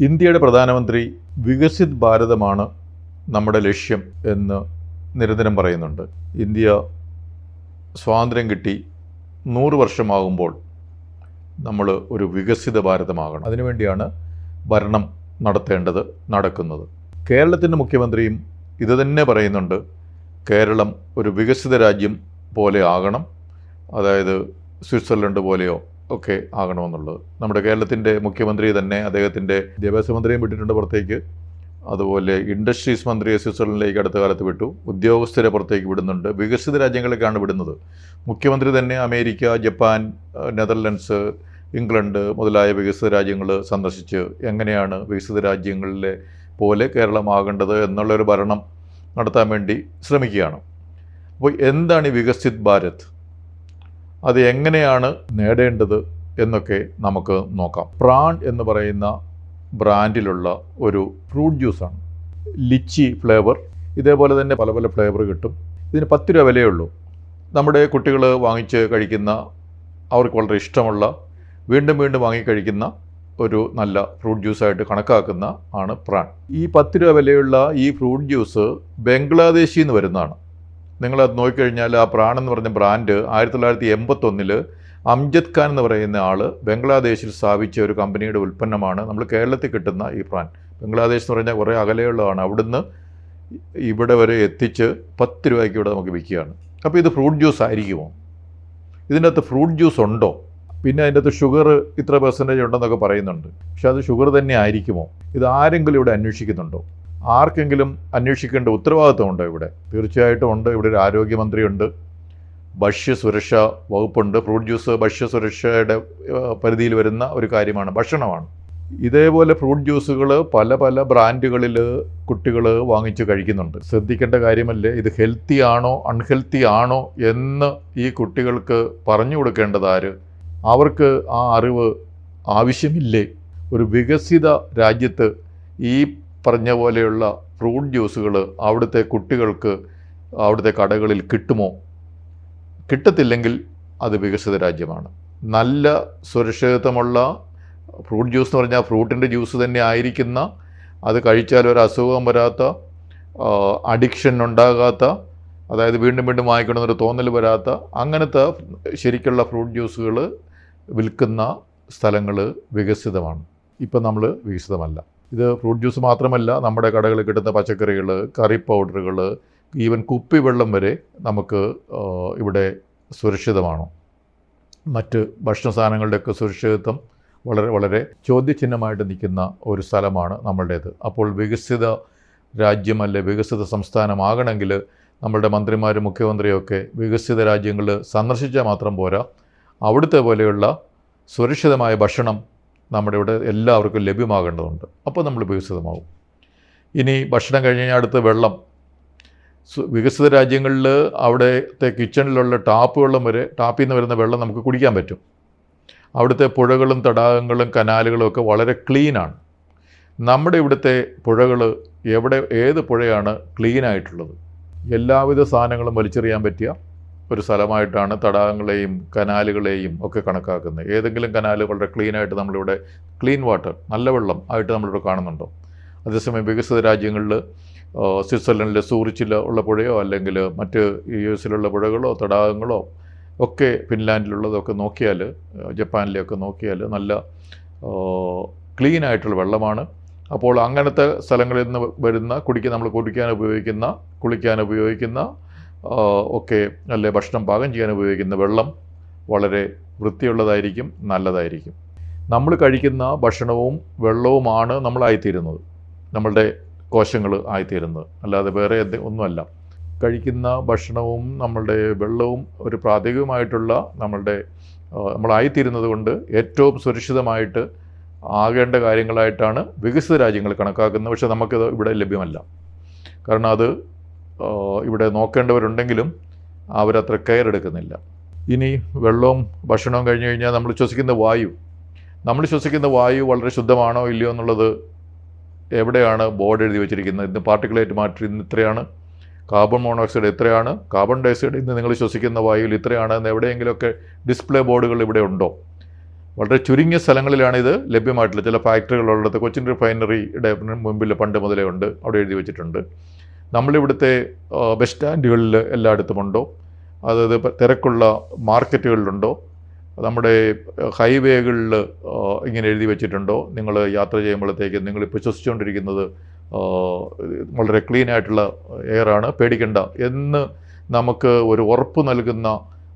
ഇന്ത്യയുടെ പ്രധാനമന്ത്രി വികസിത് ഭാരതമാണ് നമ്മുടെ ലക്ഷ്യം എന്ന് നിരന്തരം പറയുന്നുണ്ട്. ഇന്ത്യ സ്വാതന്ത്ര്യം കിട്ടി നൂറ് വർഷമാകുമ്പോൾ നമ്മൾ ഒരു വികസിത ഭാരതമാകണം. അതിനുവേണ്ടിയാണ് ഭരണം നടത്തേണ്ടത് നടക്കുന്നത്. കേരളത്തിന്റെ മുഖ്യമന്ത്രിയും ഇത് തന്നെ പറയുന്നുണ്ട് കേരളം ഒരു വികസിത രാജ്യം പോലെ ആകണം. അതായത് സ്വിറ്റ്സർലൻഡ് പോലെയോ ഒക്കെ ആകണമെന്നുള്ളത്. നമ്മുടെ കേരളത്തിന്റെ മുഖ്യമന്ത്രി തന്നെ അദ്ദേഹത്തിന്റെ വിദ്യാഭ്യാസ മന്ത്രിയും വിട്ടിട്ടുണ്ട് പുറത്തേക്ക്. അതുപോലെ ഇൻഡസ്ട്രീസ് മന്ത്രിയെ സ്വിറ്റ്സർലൻഡിലേക്ക് അടുത്ത കാലത്ത് വിട്ടു. ഉദ്യോഗസ്ഥരെ പുറത്തേക്ക് വിടുന്നുണ്ട്. വികസിത രാജ്യങ്ങളിലേക്കാണ് വിടുന്നത്. മുഖ്യമന്ത്രി തന്നെ അമേരിക്ക ജപ്പാൻ നെതർലൻഡ്സ് ഇംഗ്ലണ്ട് മുതലായ വികസിത രാജ്യങ്ങൾ സന്ദർശിച്ച് എങ്ങനെയാണ് വികസിത രാജ്യങ്ങളിലെ പോലെ കേരളമാകേണ്ടത് എന്നുള്ളൊരു ഭരണം നടത്താൻ വേണ്ടി ശ്രമിക്കുകയാണ്. അപ്പോൾ എന്താണ് ഈ വികസിത് ഭാരത്? അത് എങ്ങനെയാണ് നേടേണ്ടത് എന്നൊക്കെ നമുക്ക് നോക്കാം. പ്രാൺ എന്ന് പറയുന്ന ബ്രാൻഡിലുള്ള ഒരു ഫ്രൂട്ട് ജ്യൂസാണ്. Litchi flavour. ഇതേപോലെ തന്നെ പല പല ഫ്ലേവർ കിട്ടും. ഇതിന് പത്ത് രൂപ വിലയേ ഉള്ളൂ. നമ്മുടെ കുട്ടികൾ വാങ്ങിച്ച് കഴിക്കുന്ന അവർക്ക് വളരെ ഇഷ്ടമുള്ള വീണ്ടും വീണ്ടും വാങ്ങിക്കഴിക്കുന്ന ഒരു നല്ല ഫ്രൂട്ട് ജ്യൂസായിട്ട് കണക്കാക്കുന്ന ആണ് പ്രാൺ. ഈ പത്ത് രൂപ വിലയുള്ള ഈ ഫ്രൂട്ട് ജ്യൂസ് ബംഗ്ലാദേശിൽ നിന്ന് വരുന്നതാണ്. നിങ്ങളത് നോക്കിക്കഴിഞ്ഞാൽ ആ പ്രാൺ എന്ന് പറഞ്ഞ ബ്രാൻഡ് ആയിരത്തി തൊള്ളായിരത്തി എൺപത്തൊന്നിൽ അംജദ് ഖാൻ എന്ന് പറയുന്ന ആൾ ബംഗ്ലാദേശിൽ സ്ഥാപിച്ച ഒരു കമ്പനിയുടെ ഉൽപ്പന്നമാണ്. നമ്മൾ കേരളത്തിൽ കിട്ടുന്ന ഈ പ്രാൻ. ബംഗ്ലാദേശ് എന്ന് പറഞ്ഞാൽ കുറേ അകലെയുള്ളതാണ്. അവിടുന്ന് ഇവിടെ വരെ എത്തിച്ച് പത്ത് രൂപയ്ക്ക് ഇവിടെ നമുക്ക് വിൽക്കുകയാണ്. അപ്പോൾ ഇത് ഫ്രൂട്ട് ജ്യൂസ് ആയിരിക്കുമോ? ഇതിന്റെ അകത്ത് ഫ്രൂട്ട് ജ്യൂസ് ഉണ്ടോ? പിന്നെ അതിന്റെ അകത്ത് ഷുഗർ ഇത്ര പെർസെന്റേജ് ഉണ്ടെന്നൊക്കെ പറയുന്നുണ്ട്. പക്ഷെ അത് ഷുഗർ തന്നെ ആയിരിക്കുമോ? ഇത് ആരെങ്കിലും ഇവിടെ അന്വേഷിക്കുന്നുണ്ടോ? ആർക്കെങ്കിലും അന്വേഷിക്കേണ്ട ഉത്തരവാദിത്വമുണ്ടോ ഇവിടെ? തീർച്ചയായിട്ടും ഉണ്ട്. ഇവിടെ ഒരു ആരോഗ്യമന്ത്രിയുണ്ട്. ഭക്ഷ്യസുരക്ഷാ വകുപ്പുണ്ട്. ഫ്രൂട്ട് ജ്യൂസ് ഭക്ഷ്യസുരക്ഷയുടെ പരിധിയിൽ വരുന്ന ഒരു കാര്യമാണ്. ഭക്ഷണമാണ്. ഇതേപോലെ ഫ്രൂട്ട് ജ്യൂസുകൾ പല പല ബ്രാൻഡുകളിൽ കുട്ടികൾ വാങ്ങിച്ച് കഴിക്കുന്നുണ്ട്. ശ്രദ്ധിക്കേണ്ട കാര്യമല്ലേ? ഇത് ഹെൽത്തി ആണോ അൺഹെൽത്തി ആണോ എന്ന് ഈ കുട്ടികൾക്ക് പറഞ്ഞു കൊടുക്കേണ്ടത് ആര്? അവർക്ക് ആ അറിവ് ആവശ്യമില്ലേ? ഒരു വികസിത രാജ്യത്ത് ഈ പറഞ്ഞ പോലെയുള്ള ഫ്രൂട്ട് ജ്യൂസുകൾ അവിടുത്തെ കുട്ടികൾക്ക് അവിടുത്തെ കടകളിൽ കിട്ടുമോ? കിട്ടത്തില്ലെങ്കിൽ അത് വികസിത രാജ്യമാണ്. നല്ല സുരക്ഷിതത്വമുള്ള ഫ്രൂട്ട് ജ്യൂസ് എന്ന് പറഞ്ഞാൽ ഫ്രൂട്ടിന്റെ ജ്യൂസ് തന്നെ ആയിരിക്കുന്ന അത് കഴിച്ചാൽ ഒരു അസുഖം വരാത്ത അഡിക്ഷൻ ഉണ്ടാകാത്ത അതായത് വീണ്ടും വീണ്ടും വാങ്ങിക്കണമെന്നൊരു തോന്നൽ വരാത്ത അങ്ങനത്തെ ശരിക്കുള്ള ഫ്രൂട്ട് ജ്യൂസുകൾ വിൽക്കുന്ന സ്ഥലങ്ങൾ വികസിതമാണ്. ഇപ്പം നമ്മൾ വികസിതമല്ല. ഇത് ഫ്രൂട്ട് ജ്യൂസ് മാത്രമല്ല നമ്മുടെ കടകളിൽ കിട്ടുന്ന പച്ചക്കറികൾ കറി പൗഡറുകൾ ഈവൻ കുപ്പി വെള്ളം വരെ നമുക്ക് ഇവിടെ സുരക്ഷിതമാണ്. മറ്റ് ഭക്ഷണ സാധനങ്ങളുടെയൊക്കെ സുരക്ഷിതത്വം വളരെ വളരെ ചോദ്യചിഹ്നമായിട്ട് നിൽക്കുന്ന ഒരു സ്ഥലമാണ് നമ്മളുടേത്. അപ്പോൾ വികസിത രാജ്യമല്ല വികസിത സംസ്ഥാനമാകണമെങ്കിൽ നമ്മളുടെ മന്ത്രിമാരും മുഖ്യമന്ത്രിയൊക്കെ വികസിത രാജ്യങ്ങൾ സന്ദർശിച്ചാൽ മാത്രം പോരാ. അവിടുത്തെ പോലെയുള്ള സുരക്ഷിതമായ ഭക്ഷണം നമ്മുടെ ഇവിടെ എല്ലാവർക്കും ലഭ്യമാകേണ്ടതുണ്ട്. അപ്പോൾ നമ്മൾ വികസിതമാകും ഇനി ഭക്ഷണം കഴിഞ്ഞ് കഴിഞ്ഞാൽ അടുത്ത് വെള്ളം. വികസിത രാജ്യങ്ങളിൽ അവിടുത്തെ കിച്ചണിലുള്ള ടാപ്പ് വെള്ളം വരെ ടാപ്പിൽ നിന്ന് വരുന്ന വെള്ളം നമുക്ക് കുടിക്കാൻ പറ്റും. അവിടുത്തെ പുഴകളും തടാകങ്ങളും കനാലുകളും ഒക്കെ വളരെ ക്ലീനാണ് നമ്മുടെ ഇവിടുത്തെ പുഴകൾ എവിടെ ഏത് പുഴയാണ് ക്ലീനായിട്ടുള്ളത് എല്ലാവിധ സാധനങ്ങളും വലിച്ചെറിയാൻ പറ്റിയ ഒരു സ്ഥലമായിട്ടാണ് തടാകങ്ങളെയും കനാലുകളെയും ഒക്കെ കണക്കാക്കുന്നത്. ഏതെങ്കിലും കനാൽ വളരെ ക്ലീനായിട്ട് നമ്മളിവിടെ ക്ലീൻ വാട്ടർ നല്ല വെള്ളം ആയിട്ട് നമ്മളിവിടെ കാണുന്നുണ്ടോ? അതേസമയം വികസിത രാജ്യങ്ങളിൽ സ്വിറ്റ്സർലൻഡിലെ സൂറിച്ചിൽ ഉള്ള പുഴയോ അല്ലെങ്കിൽ മറ്റ് യു എസിലുള്ള പുഴകളോ തടാകങ്ങളോ ഒക്കെ ഫിൻലാൻഡിലുള്ളതൊക്കെ നോക്കിയാൽ ജപ്പാനിലെയൊക്കെ നോക്കിയാൽ നല്ല ക്ലീൻ ആയിട്ടുള്ള വെള്ളമാണ്. അപ്പോൾ അങ്ങനത്തെ സ്ഥലങ്ങളിൽ നിന്ന് വരുന്ന കുടിക്കാൻ നമ്മൾ കുടിക്കാൻ ഉപയോഗിക്കുന്ന കുളിക്കാൻ ഉപയോഗിക്കുന്ന ഒക്കെ അല്ലെ ഭക്ഷണം പാകം ചെയ്യാൻ ഉപയോഗിക്കുന്ന വെള്ളം വളരെ വൃത്തിയുള്ളതായിരിക്കും നല്ലതായിരിക്കും. നമ്മൾ കഴിക്കുന്ന ഭക്ഷണവും വെള്ളവുമാണ് നമ്മളായിത്തീരുന്നത് നമ്മളുടെ കോശങ്ങൾ ആയിത്തീരുന്നത്. അല്ലാതെ വേറെ ഒന്നുമല്ല. കഴിക്കുന്ന ഭക്ഷണവും നമ്മളുടെ വെള്ളവും ഒരു പ്രാഥമികമായിട്ടുള്ള നമ്മളുടെ നമ്മളായിത്തീരുന്നത് കൊണ്ട് ഏറ്റവും സുരക്ഷിതമായിട്ട് ആകേണ്ട കാര്യങ്ങളായിട്ടാണ് വികസിത രാജ്യങ്ങൾ കണക്കാക്കുന്നത്. പക്ഷേ നമുക്കത് ഇവിടെ ലഭ്യമല്ല. കാരണം അത് ഇവിടെ നോക്കേണ്ടവരുണ്ടെങ്കിലും അവരത്ര കെയർ എടുക്കുന്നില്ല. ഇനി വെള്ളവും ഭക്ഷണവും കഴിഞ്ഞ് കഴിഞ്ഞാൽ നമ്മൾ ശ്വസിക്കുന്ന വായു. നമ്മൾ ശ്വസിക്കുന്ന വായു വളരെ ശുദ്ധമാണോ ഇല്ലയോ എന്നുള്ളത് എവിടെയാണ് ബോർഡ് എഴുതി വെച്ചിരിക്കുന്നത്? ഇന്ന് പാർട്ടിക്കുലേറ്റ് മാറ്റർ ഇന്ന് ഇത്രയാണ്. കാർബൺ മോണോക്സൈഡ് എത്രയാണ്? കാർബൺ ഡയോക്സൈഡ് ഇന്ന് നിങ്ങൾ ശ്വസിക്കുന്ന വായുവിൽ ഇത്രയാണ് എന്ന് എവിടെയെങ്കിലുമൊക്കെ ഡിസ്പ്ലേ ബോർഡുകൾ ഇവിടെ ഉണ്ടോ? വളരെ ചുരുങ്ങിയ സ്ഥലങ്ങളിലാണ് ഇത് ലഭ്യമായിട്ടുള്ളത്. ചില ഫാക്ടറികളുള്ളത് കൊച്ചിൻ റിഫൈനറിയുടെ മുമ്പിൽ പണ്ട് മുതലേ ഉണ്ട്. അവിടെ എഴുതി വെച്ചിട്ടുണ്ട്. നമ്മളിവിടുത്തെ ബസ് സ്റ്റാൻഡുകളിൽ എല്ലായിടത്തുമുണ്ടോ അതായത് തിരക്കുള്ള മാർക്കറ്റുകളിലുണ്ടോ? നമ്മുടെ ഹൈവേകളിൽ ഇങ്ങനെ എഴുതി വെച്ചിട്ടുണ്ടോ? നിങ്ങൾ യാത്ര ചെയ്യുമ്പോഴത്തേക്ക് നിങ്ങൾ ഇപ്പോൾ ശ്വസിച്ചുകൊണ്ടിരിക്കുന്നത് വളരെ ക്ലീൻ ആയിട്ടുള്ള എയറാണ് പേടിക്കേണ്ട എന്ന് നമുക്ക് ഒരു ഉറപ്പ് നൽകുന്ന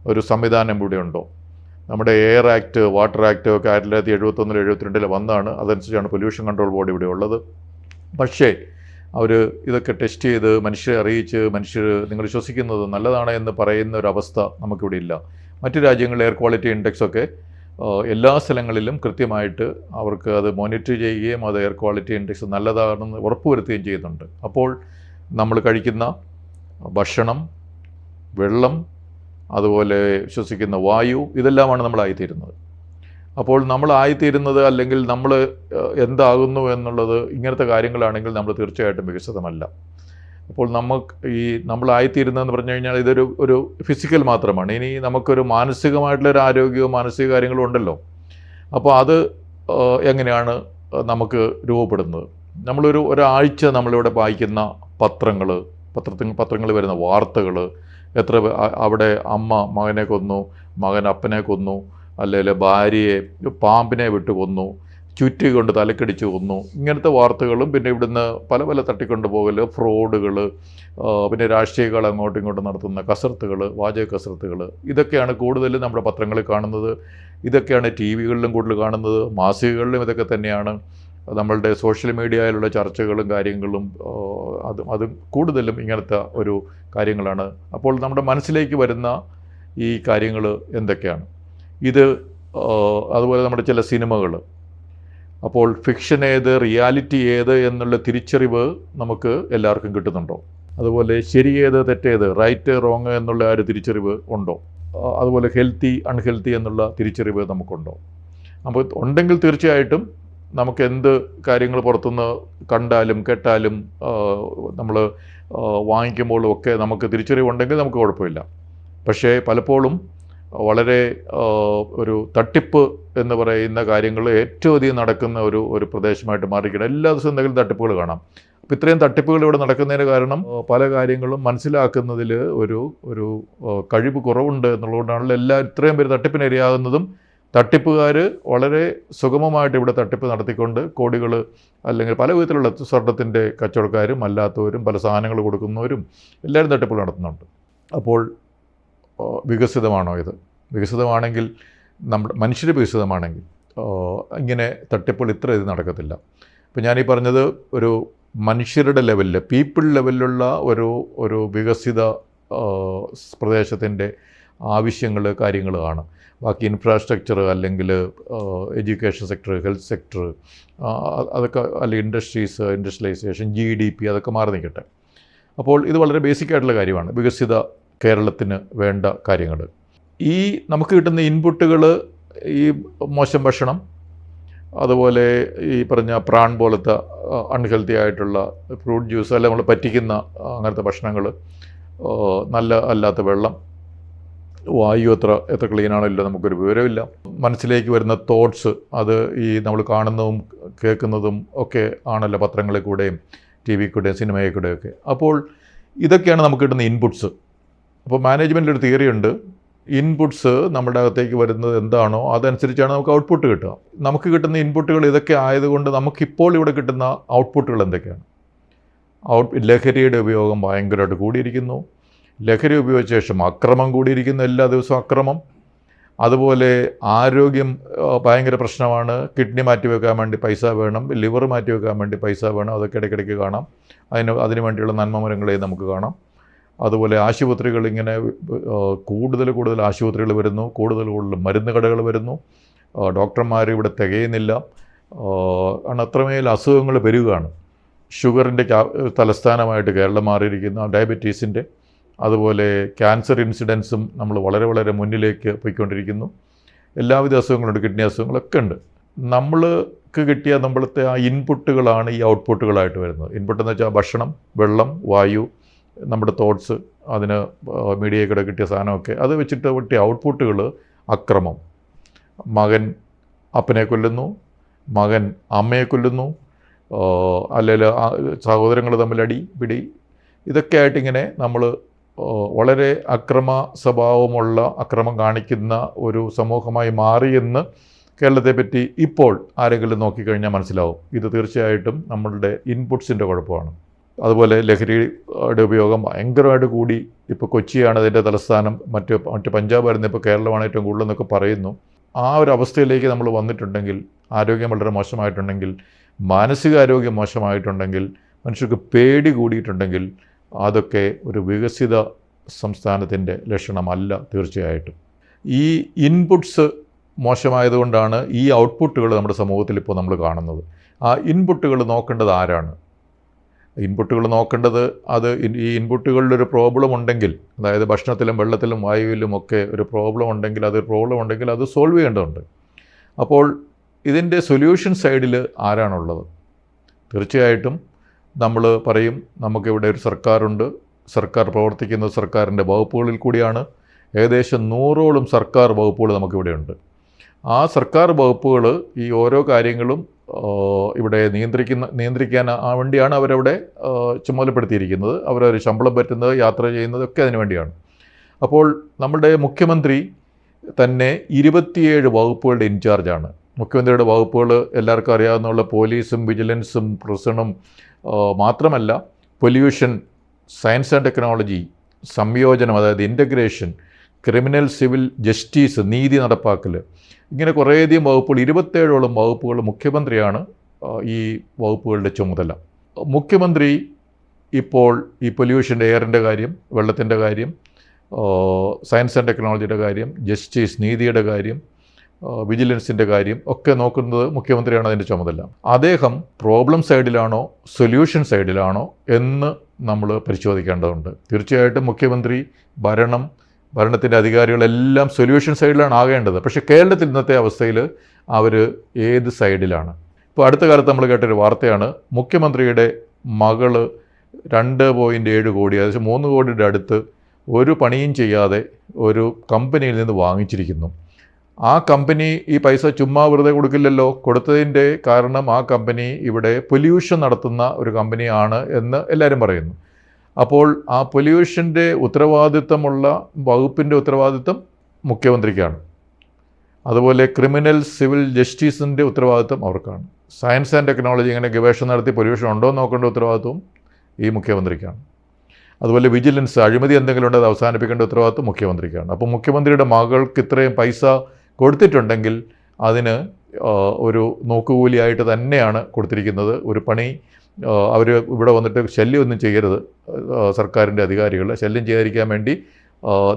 ഒരു സംവിധാനം ഇവിടെ ഉണ്ടോ? നമ്മുടെ എയർ ആക്ട് വാട്ടർ ആക്ട് ഒക്കെ ആയിരത്തി തൊള്ളായിരത്തി എഴുപത്തൊന്നിൽ എഴുപത്തിരണ്ടിൽ വന്നതാണ്. അതനുസരിച്ചാണ് പൊല്യൂഷൻ കൺട്രോൾ ബോർഡ് ഇവിടെ ഉള്ളത്. പക്ഷേ അവർ ഇതൊക്കെ ടെസ്റ്റ് ചെയ്ത് മനുഷ്യരെ അറിയിച്ച് മനുഷ്യർ നിങ്ങൾ ശ്വസിക്കുന്നത് നല്ലതാണ് എന്ന് പറയുന്ന ഒരു അവസ്ഥ നമുക്കിവിടെ ഇല്ല. മറ്റു രാജ്യങ്ങളിൽ എയർ ക്വാളിറ്റി ഇൻഡെക്സ് ഒക്കെ എല്ലാ സ്ഥലങ്ങളിലും കൃത്യമായിട്ട് അവർക്ക് അത് മോണിറ്റർ ചെയ്യുകയും അത് എയർ ക്വാളിറ്റി ഇൻഡെക്സ് നല്ലതാണെന്ന് ഉറപ്പുവരുത്തുകയും ചെയ്യുന്നുണ്ട്. അപ്പോൾ നമ്മൾ കഴിക്കുന്ന ഭക്ഷണം വെള്ളം അതുപോലെ ശ്വസിക്കുന്ന വായു ഇതെല്ലാമാണ് നമ്മളായിത്തീരുന്നത്. അപ്പോൾ നമ്മൾ ആയിത്തീരുന്നത് അല്ലെങ്കിൽ നമ്മൾ എന്താകുന്നു എന്നുള്ളത് ഇങ്ങനത്തെ കാര്യങ്ങളാണെങ്കിൽ നമ്മൾ തീർച്ചയായിട്ടും വികസിതമല്ല. അപ്പോൾ നമുക്ക് ഈ നമ്മളായിത്തീരുന്നതെന്ന് പറഞ്ഞു കഴിഞ്ഞാൽ ഇതൊരു ഒരു ഫിസിക്കൽ മാത്രമാണ്. ഇനി നമുക്കൊരു മാനസികമായിട്ടുള്ളൊരു ആരോഗ്യവും മാനസിക കാര്യങ്ങളും ഉണ്ടല്ലോ. അപ്പോൾ അത് എങ്ങനെയാണ് നമുക്ക് രൂപപ്പെടുന്നത്? നമ്മളൊരു ഒരാഴ്ച നമ്മളിവിടെ വായിക്കുന്ന പത്രങ്ങൾ പത്രത്തിൽ പത്രങ്ങളിൽ വരുന്ന വാർത്തകൾ എത്ര അവിടെ അമ്മ മകനെ കൊന്നു മകൻ അപ്പനെ കൊന്നു അല്ലെങ്കിൽ ഭാര്യയെ പാമ്പിനെ വിട്ട് കൊന്നു ചുറ്റി കൊണ്ട് തലക്കടിച്ച് കൊന്നു. ഇങ്ങനത്തെ വാർത്തകളും പിന്നെ ഇവിടുന്ന് പല പല തട്ടിക്കൊണ്ട് പോകൽ ഫ്രോഡുകൾ പിന്നെ രാഷ്ട്രീയകൾ അങ്ങോട്ടും ഇങ്ങോട്ടും നടത്തുന്ന കസർത്തുകൾ വാചക കസർത്തുകൾ ഇതൊക്കെയാണ് കൂടുതലും നമ്മുടെ പത്രങ്ങളിൽ കാണുന്നത്. ഇതൊക്കെയാണ് ടി വികളിലും കൂടുതൽ കാണുന്നത്. മാസികകളിലും ഇതൊക്കെ തന്നെയാണ്. നമ്മളുടെ സോഷ്യൽ മീഡിയയിലുള്ള ചർച്ചകളും കാര്യങ്ങളും അതും അത് കൂടുതലും ഇങ്ങനത്തെ ഒരു കാര്യങ്ങളാണ്. അപ്പോൾ നമ്മുടെ മനസ്സിലേക്ക് വരുന്ന ഈ കാര്യങ്ങൾ എന്തൊക്കെയാണ്? ഇത് അതുപോലെ നമ്മുടെ ചില സിനിമകൾ. അപ്പോൾ ഫിക്ഷൻ ഏത് റിയാലിറ്റി ഏത് എന്നുള്ള തിരിച്ചറിവ് നമുക്ക് എല്ലാവർക്കും കിട്ടുന്നുണ്ടോ? അതുപോലെ ശരി ഏത് തെറ്റേത് റൈറ്റ് റോങ് എന്നുള്ള ഒരു തിരിച്ചറിവ് ഉണ്ടോ? അതുപോലെ ഹെൽത്തി അൺഹെൽത്തി എന്നുള്ള തിരിച്ചറിവ് നമുക്കുണ്ടോ? അപ്പോൾ ഉണ്ടെങ്കിൽ തീർച്ചയായിട്ടും നമുക്ക് എന്ത് കാര്യങ്ങൾ പുറത്തുനിന്ന് കണ്ടാലും കേട്ടാലും നമ്മൾ വാങ്ങിക്കുമ്പോഴും ഒക്കെ നമുക്ക് തിരിച്ചറിവുണ്ടെങ്കിൽ നമുക്ക് കുഴപ്പമില്ല. പക്ഷേ പലപ്പോഴും വളരെ ഒരു തട്ടിപ്പ് എന്ന് പറയുന്ന കാര്യങ്ങൾ ഏറ്റവും അധികം നടക്കുന്ന ഒരു ഒരു പ്രദേശമായിട്ട് മാറിയിരിക്കണം എല്ലാ ദിവസവും എന്തെങ്കിലും തട്ടിപ്പുകൾ കാണാം. അപ്പോൾ ഇത്രയും തട്ടിപ്പുകൾ ഇവിടെ നടക്കുന്നതിന് കാരണം പല കാര്യങ്ങളും മനസ്സിലാക്കുന്നതിൽ ഒരു ഒരു കഴിവ് കുറവുണ്ട് എന്നുള്ളതുകൊണ്ടാണല്ലോ എല്ലാ ഇത്രയും പേര് തട്ടിപ്പിന് ഇരയാകുന്നതും. തട്ടിപ്പുകാർ വളരെ സുഗമമായിട്ട് ഇവിടെ തട്ടിപ്പ് നടത്തിക്കൊണ്ട് കോടികൾ അല്ലെങ്കിൽ പല വിധത്തിലുള്ള സ്വർണത്തിന്റെ കച്ചവടക്കാരും അല്ലാത്തവരും പല സാധനങ്ങൾ കൊടുക്കുന്നവരും എല്ലാവരും തട്ടിപ്പുകൾ നടത്തുന്നുണ്ട്. അപ്പോൾ വികസിതമാണോ ഇത്? വികസിതമാണെങ്കിൽ നമ്മുടെ മനുഷ്യർ വികസിതമാണെങ്കിൽ ഇങ്ങനെ തട്ടിപ്പുകൾ ഇത്ര ഇത് നടക്കത്തില്ല. ഇപ്പം ഞാനീ പറഞ്ഞത് ഒരു മനുഷ്യരുടെ ലെവലിൽ പീപ്പിൾ ലെവലിലുള്ള ഒരു ഒരു വികസിത പ്രദേശത്തിന്റെ ആവശ്യങ്ങൾ കാര്യങ്ങളാണ് ബാക്കി ഇൻഫ്രാസ്ട്രക്ചർ അല്ലെങ്കിൽ എഡ്യൂക്കേഷൻ സെക്ടർ ഹെൽത്ത് സെക്ടർ അതൊക്കെ അല്ലെങ്കിൽ industries industrialisation G D P അതൊക്കെ മാറി നിൽക്കട്ടെ. അപ്പോൾ ഇത് വളരെ ബേസിക് ആയിട്ടുള്ള കാര്യമാണ്. വികസിത കേരളത്തിന് വേണ്ട കാര്യങ്ങൾ. ഈ നമുക്ക് കിട്ടുന്ന ഇൻപുട്ടുകൾ ഈ മോശം ഭക്ഷണം അതുപോലെ ഈ പറഞ്ഞ പ്രാൺ പോലത്തെ അൺഹെൽത്തി ആയിട്ടുള്ള ഫ്രൂട്ട് ജ്യൂസ് അല്ല നമ്മൾ പറ്റിക്കുന്ന അങ്ങനത്തെ ഭക്ഷണങ്ങൾ നല്ല അല്ലാത്ത വെള്ളം വായു എത്ര എത്ര ക്ലീനാണല്ലോ നമുക്കൊരു വിവരമില്ല. മനസ്സിലേക്ക് വരുന്ന തോട്ട്സ് അത് ഈ നമ്മൾ കാണുന്നതും കേൾക്കുന്നതും ഒക്കെ ആണല്ലോ പത്രങ്ങളിൽ കൂടെയും ടി വി കൂടെയും സിനിമയിൽ കൂടെയൊക്കെ അപ്പോൾ ഇതൊക്കെയാണ് നമുക്ക് കിട്ടുന്ന ഇൻപുട്സ് അപ്പോൾ മാനേജ്മെന്റിൽ ഒരു തിയറി ഉണ്ട്. ഇൻപുട്സ് നമ്മുടെ അകത്തേക്ക് വരുന്നത് എന്താണോ അതനുസരിച്ചാണ് നമുക്ക് ഔട്ട്പുട്ട് കിട്ടുക. നമുക്ക് കിട്ടുന്ന ഇൻപുട്ടുകൾ ഇതൊക്കെ ആയതുകൊണ്ട് നമുക്കിപ്പോൾ ഇവിടെ കിട്ടുന്ന ഔട്ട്പുട്ടുകൾ എന്തൊക്കെയാണ്? ഔട്ട് ലഹരിയുടെ ഉപയോഗം ഭയങ്കരമായിട്ട് കൂടിയിരിക്കുന്നു. ലഹരി ഉപയോഗിച്ച ശേഷം അക്രമം കൂടിയിരിക്കുന്നു എല്ലാ ദിവസവും അക്രമം. അതുപോലെ ആരോഗ്യം ഭയങ്കര പ്രശ്നമാണ്. കിഡ്നി മാറ്റി വെക്കാൻ വേണ്ടി പൈസ വേണം. ലിവർ മാറ്റി വെക്കാൻ വേണ്ടി പൈസ വേണം. അതൊക്കെ ഇടയ്ക്കിടയ്ക്ക് കാണാം. അതിന് അതിന് വേണ്ടിയുള്ള നന്മമരങ്ങളെ നമുക്ക് കാണാം. അതുപോലെ ആശുപത്രികൾ ഇങ്ങനെ കൂടുതൽ കൂടുതൽ ആശുപത്രികൾ വരുന്നു കൂടുതൽ കൂടുതൽ മരുന്ന് കടകൾ വരുന്നു. ഡോക്ടർമാർ ഇവിടെ തികയുന്നില്ല. ആണ് അത്രമേൽ അസുഖങ്ങൾ വരികയാണ് ഷുഗറിന്റെ തലസ്ഥാനമായിട്ട് കേരളം മാറിയിരിക്കുന്നു ഡയബറ്റീസിന്റെ. അതുപോലെ ക്യാൻസർ ഇൻസിഡൻസും നമ്മൾ വളരെ വളരെ മുന്നിലേക്ക് പോയിക്കൊണ്ടിരിക്കുന്നു. എല്ലാവിധ അസുഖങ്ങളുണ്ട് കിഡ്നി അസുഖങ്ങളൊക്കെ ഉണ്ട്. നമ്മൾക്ക് കിട്ടിയ നമ്മളത്തെ ആ ഇൻപുട്ടുകളാണ് ഈ ഔട്ട്പുട്ടുകളായിട്ട് വരുന്നത്. ഇൻപുട്ട് എന്ന് വെച്ചാൽ ഭക്ഷണം വെള്ളം വായു നമ്മുടെ തോട്ട്സ് അതിന് മീഡിയയിൽ കൂടെ കിട്ടിയ സാധനമൊക്കെ അത് വെച്ചിട്ട് കിട്ടിയ ഔട്ട്പുട്ടുകൾ അക്രമം. മകൻ അപ്പനെ കൊല്ലുന്നു മകൻ അമ്മയെ കൊല്ലുന്നു അല്ലെങ്കിൽ സഹോദരങ്ങൾ തമ്മിൽ അടി പിടി. ഇതൊക്കെ ആയിട്ടിങ്ങനെ നമ്മൾ വളരെ അക്രമ സ്വഭാവമുള്ള അക്രമം കാണിക്കുന്ന ഒരു സമൂഹമായി മാറിയെന്ന് കേരളത്തെ പറ്റി ഇപ്പോൾ ആരെങ്കിലും നോക്കിക്കഴിഞ്ഞാൽ മനസ്സിലാവും. ഇത് തീർച്ചയായിട്ടും നമ്മളുടെ ഇൻപുട്സിന്റെ കുഴപ്പമാണ്. അതുപോലെ ലഹരിയുടെ ഉപയോഗം ഭയങ്കരമായിട്ട് കൂടി. ഇപ്പോൾ കൊച്ചിയാണ് അതിന്റെ തലസ്ഥാനം. മറ്റ് മറ്റ് പഞ്ചാബായിരുന്നു ഇപ്പോൾ കേരളമാണ് ഏറ്റവും കൂടുതൽ എന്നൊക്കെ പറയുന്നു. ആ ഒരു അവസ്ഥയിലേക്ക് നമ്മൾ വന്നിട്ടുണ്ടെങ്കിൽ ആരോഗ്യം വളരെ മോശമായിട്ടുണ്ടെങ്കിൽ മാനസികാരോഗ്യം മോശമായിട്ടുണ്ടെങ്കിൽ മനുഷ്യർക്ക് പേടി കൂടിയിട്ടുണ്ടെങ്കിൽ അതൊക്കെ ഒരു വികസിത സംസ്ഥാനത്തിന്റെ ലക്ഷണമല്ല തീർച്ചയായിട്ടും. ഈ ഇൻപുട്സ് മോശമായതുകൊണ്ടാണ് ഈ ഔട്ട്പുട്ടുകൾ നമ്മുടെ സമൂഹത്തിൽ ഇപ്പോൾ നമ്മൾ കാണുന്നത്. ആ ഇൻപുട്ടുകൾ നോക്കേണ്ടത് ആരാണ്? ഇൻപുട്ടുകൾ നോക്കേണ്ടത് അത് ഈ ഇൻപുട്ടുകളിൽ ഒരു പ്രോബ്ലം ഉണ്ടെങ്കിൽ അതായത് ഭക്ഷണത്തിലും വെള്ളത്തിലും വായുവിലും ഒക്കെ ഒരു പ്രോബ്ലം ഉണ്ടെങ്കിൽ അത് പ്രോബ്ലം ഉണ്ടെങ്കിൽ അത് സോൾവ് ചെയ്യേണ്ടതുണ്ട്. അപ്പോൾ ഇതിന്റെ സൊല്യൂഷൻ സൈഡിൽ ആരാണുള്ളത്? തീർച്ചയായിട്ടും നമ്മൾ പറയും നമുക്കിവിടെ ഒരു സർക്കാരുണ്ട്. സർക്കാർ പ്രവർത്തിക്കുന്ന സർക്കാരിന്റെ വകുപ്പുകളിൽ കൂടിയാണ്. ഏകദേശം നൂറോളം സർക്കാർ വകുപ്പുകൾ നമുക്കിവിടെയുണ്ട്. ആ സർക്കാർ വകുപ്പുകൾ ഈ ഓരോ കാര്യങ്ങളും ഇവിടെ നിയന്ത്രിക്കുന്ന നിയന്ത്രിക്കാൻ ആ വേണ്ടിയാണ് അവരവിടെ ചുമതലപ്പെടുത്തിയിരിക്കുന്നത്. അവരൊരു ശമ്പളം പറ്റുന്നത് യാത്ര ചെയ്യുന്നത് ഒക്കെ വേണ്ടിയാണ്. അപ്പോൾ നമ്മുടെ മുഖ്യമന്ത്രി തന്നെ ഇരുപത്തിയേഴ് വകുപ്പുകളുടെ ഇൻചാർജാണ്. മുഖ്യമന്ത്രിയുടെ വകുപ്പുകൾ എല്ലാവർക്കും അറിയാവുന്നുള്ള പോലീസും വിജിലൻസും പ്രസണും മാത്രമല്ല പൊല്യൂഷൻ സയൻസ് ആൻഡ് ടെക്നോളജി സംയോജനം അതായത് ഇന്റഗ്രേഷൻ ക്രിമിനൽ സിവിൽ ജസ്റ്റിസ് നീതി നടപ്പാക്കൽ ഇങ്ങനെ കുറേയധികം വകുപ്പുകൾ ഇരുപത്തേഴോളം വകുപ്പുകൾ മുഖ്യമന്ത്രിയാണ് ഈ വകുപ്പുകളുടെ ചുമതല. മുഖ്യമന്ത്രി ഇപ്പോൾ ഈ പൊല്യൂഷന്റെ എയറിന്റെ കാര്യം വെള്ളത്തിന്റെ കാര്യം സയൻസ് ആൻഡ് ടെക്നോളജിയുടെ കാര്യം ജസ്റ്റിസ് നീതിയുടെ കാര്യം വിജിലൻസിന്റെ കാര്യം ഒക്കെ നോക്കുന്നത് മുഖ്യമന്ത്രിയാണ് അതിന്റെ ചുമതല. അദ്ദേഹം പ്രോബ്ലം സൈഡിലാണോ സൊല്യൂഷൻ സൈഡിലാണോ എന്ന് നമ്മൾ പരിശോധിക്കേണ്ടതുണ്ട്. തീർച്ചയായിട്ടും മുഖ്യമന്ത്രി ഭരണം ഭരണത്തിന്റെ അധികാരികളെല്ലാം സൊല്യൂഷൻ സൈഡിലാണ് ആകേണ്ടത്. പക്ഷേ കേരളത്തിൽ ഇന്നത്തെ അവസ്ഥയിൽ അവർ ഏത് സൈഡിലാണ് ഇപ്പോൾ അടുത്ത കാലത്ത് നമ്മൾ കേട്ടൊരു വാർത്തയാണ് മുഖ്യമന്ത്രിയുടെ മകൾ രണ്ട് പോയിന്റ് ഏഴ് കോടി അതായത് മൂന്ന് കോടിയുടെ അടുത്ത് ഒരു പണിയും ചെയ്യാതെ ഒരു കമ്പനിയിൽ നിന്ന് വാങ്ങിച്ചിരിക്കുന്നു. ആ കമ്പനി ഈ പൈസ ചുമ്മാ വെറുതെ കൊടുക്കില്ലല്ലോ? കൊടുത്തതിന്റെ കാരണം ആ കമ്പനി ഇവിടെ പൊല്യൂഷൻ നടത്തുന്ന ഒരു കമ്പനിയാണ് എന്ന് എല്ലാവരും പറയുന്നു. അപ്പോൾ ആ പൊല്യൂഷന്റെ ഉത്തരവാദിത്തമുള്ള വകുപ്പിന്റെ ഉത്തരവാദിത്തം മുഖ്യമന്ത്രിക്കാണ്. അതുപോലെ ക്രിമിനൽ സിവിൽ ജസ്റ്റിസിന്റെ ഉത്തരവാദിത്തം അവർക്കാണ്. സയൻസ് ആൻഡ് ടെക്നോളജി ഇങ്ങനെ ഗവേഷണം നടത്തി പൊല്യൂഷൻ ഉണ്ടോ എന്ന് നോക്കേണ്ട ഉത്തരവാദിത്വം ഈ മുഖ്യമന്ത്രിക്കാണ്. അതുപോലെ വിജിലൻസ് അഴിമതി എന്തെങ്കിലും ഉണ്ടോ അത് അവസാനിപ്പിക്കേണ്ട ഉത്തരവാദിത്വം മുഖ്യമന്ത്രിക്കാണ്. അപ്പോൾ മുഖ്യമന്ത്രിയുടെ മകൾക്ക് ഇത്രയും പൈസ കൊടുത്തിട്ടുണ്ടെങ്കിൽ അതിന് ഒരു നോക്കുകൂലിയായിട്ട് തന്നെയാണ് കൊടുത്തിരിക്കുന്നത്. ഒരു പണി അവർ ഇവിടെ വന്നിട്ട് ശല്യമൊന്നും ചെയ്യരുത്. സർക്കാരിന്റെ അധികാരികൾ ശല്യം ചെയ്യാതിരിക്കാൻ വേണ്ടി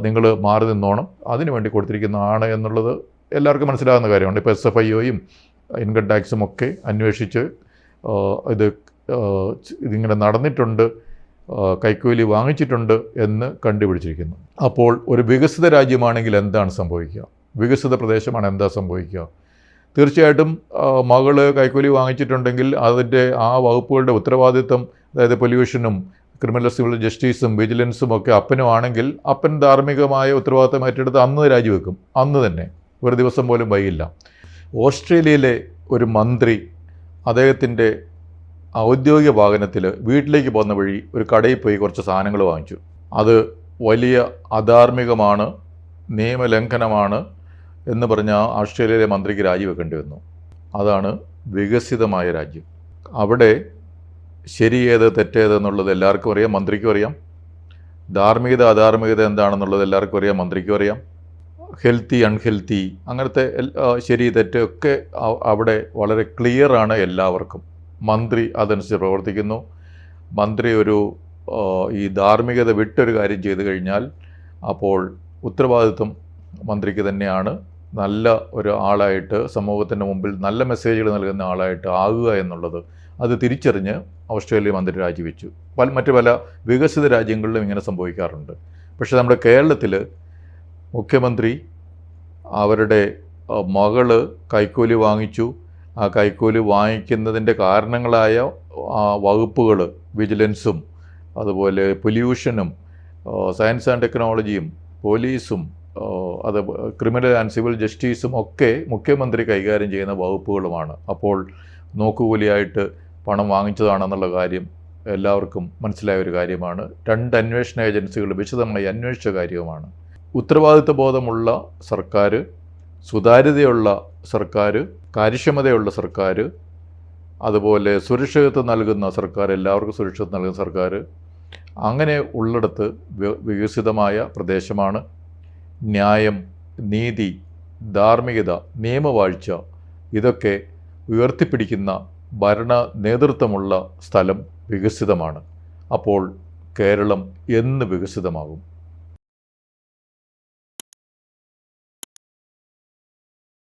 നിങ്ങൾ മാറി നിന്നോണം. അതിനു വേണ്ടി കൊടുത്തിരിക്കുന്നതാണ് എന്നുള്ളത് എല്ലാവർക്കും മനസ്സിലാകുന്ന കാര്യമാണ്. ഇപ്പോൾ എസ് എഫ് ഐ ഒയും ഇൻകം ടാക്സും ഒക്കെ അന്വേഷിച്ച് ഇത് ഇതിങ്ങനെ നടന്നിട്ടുണ്ട് കൈക്കൂലി വാങ്ങിച്ചിട്ടുണ്ട് എന്ന് കണ്ടുപിടിച്ചിരിക്കുന്നു. അപ്പോൾ ഒരു വികസിത രാജ്യമാണെങ്കിൽ എന്താണ് സംഭവിക്കുക? വികസിത പ്രദേശമാണ് എന്താ സംഭവിക്കുക? തീർച്ചയായിട്ടും മകൾ കൈക്കൂലി വാങ്ങിച്ചിട്ടുണ്ടെങ്കിൽ അതിന്റെ ആ വകുപ്പുകളുടെ ഉത്തരവാദിത്തം അതായത് പൊല്യൂഷനും ക്രിമിനൽ സിവിൽ ജസ്റ്റിസും വിജിലൻസും ഒക്കെ അപ്പനും ആണെങ്കിൽ അപ്പൻ ധാർമ്മികമായ ഉത്തരവാദിത്തം ഏറ്റെടുത്ത് അന്ന് രാജിവെക്കും. അന്ന് തന്നെ. ഒരു ദിവസം പോലും വൈകില്ല. ഓസ്ട്രേലിയയിലെ ഒരു മന്ത്രി അദ്ദേഹത്തിന്റെ ഔദ്യോഗിക വാഹനത്തിൽ വീട്ടിലേക്ക് പോകുന്ന വഴി ഒരു കടയിൽ പോയി കുറച്ച് സാധനങ്ങൾ വാങ്ങിച്ചു. അത് വലിയ അധാർമികമാണ് നിയമലംഘനമാണ് എന്ന് പറഞ്ഞ ഓസ്ട്രേലിയയിലെ മന്ത്രിക്ക് രാജിവെക്കേണ്ടി വന്നു. അതാണ് വികസിതമായ രാജ്യം. അവിടെ ശരിയേത് തെറ്റേത് എന്നുള്ളത് എല്ലാവർക്കും അറിയാം മന്ത്രിക്കും അറിയാം. ധാർമ്മികത അധാർമ്മികത എന്താണെന്നുള്ളത് എല്ലാവർക്കും അറിയാം മന്ത്രിക്കും അറിയാം. ഹെൽത്തി അൺഹെൽത്തി അങ്ങനത്തെ ശരി തെറ്റ് ഒക്കെ അവിടെ വളരെ ക്ലിയറാണ് എല്ലാവർക്കും. മന്ത്രി അതനുസരിച്ച് പ്രവർത്തിക്കുന്നു. മന്ത്രി ഒരു ഈ ധാർമ്മികത വിട്ടൊരു കാര്യം ചെയ്തു കഴിഞ്ഞാൽ അപ്പോൾ ഉത്തരവാദിത്വം മന്ത്രിക്ക് തന്നെയാണ്. നല്ല ഒരു ആളായിട്ട് സമൂഹത്തിന്റെ മുമ്പിൽ നല്ല മെസ്സേജുകൾ നൽകുന്ന ആളായിട്ട് ആകുക എന്നുള്ളത് അത് തിരിച്ചറിഞ്ഞ് ഓസ്ട്രേലിയ മന്ത്രി രാജിവെച്ചു. പല മറ്റു പല വികസിത രാജ്യങ്ങളിലും ഇങ്ങനെ സംഭവിക്കാറുണ്ട്. പക്ഷേ നമ്മുടെ കേരളത്തിൽ മുഖ്യമന്ത്രി അവരുടെ മകൾ കൈക്കൂലി വാങ്ങിച്ചു. ആ കൈക്കൂലി വാങ്ങിക്കുന്നതിന്റെ കാരണങ്ങളായ വകുപ്പുകൾ വിജിലൻസും അതുപോലെ പൊല്യൂഷനും സയൻസ് ആൻഡ് ടെക്നോളജിയും പോലീസും അത് ക്രിമിനൽ ആൻഡ് സിവിൽ ജസ്റ്റിസും ഒക്കെ മുഖ്യമന്ത്രി കൈകാര്യം ചെയ്യുന്ന വകുപ്പുകളുമാണ്. അപ്പോൾ നോക്കുകൂലിയായിട്ട് പണം വാങ്ങിച്ചതാണെന്നുള്ള കാര്യം എല്ലാവർക്കും മനസ്സിലായ ഒരു കാര്യമാണ്. രണ്ട് അന്വേഷണ ഏജൻസികൾ വിശദമായി അന്വേഷിച്ച കാര്യവുമാണ്. ഉത്തരവാദിത്വ ബോധമുള്ള സർക്കാർ സുതാര്യതയുള്ള സർക്കാർ കാര്യക്ഷമതയുള്ള സർക്കാർ അതുപോലെ സുരക്ഷിതത്വം നൽകുന്ന സർക്കാർ എല്ലാവർക്കും സുരക്ഷിതത്വം നൽകുന്ന സർക്കാർ അങ്ങനെ ഉള്ളിടത്ത് വികസിതമായ പ്രദേശമാണ് ന്യായം നീതി ധാർമ്മികത നിയമവാഴ്ച ഇതൊക്കെ ഉയർത്തിപ്പിടിക്കുന്ന ഭരണ നേതൃത്വമുള്ള സ്ഥലം വികസിതമാണ്. അപ്പോൾ കേരളം എന്ന് വികസിതമാകും.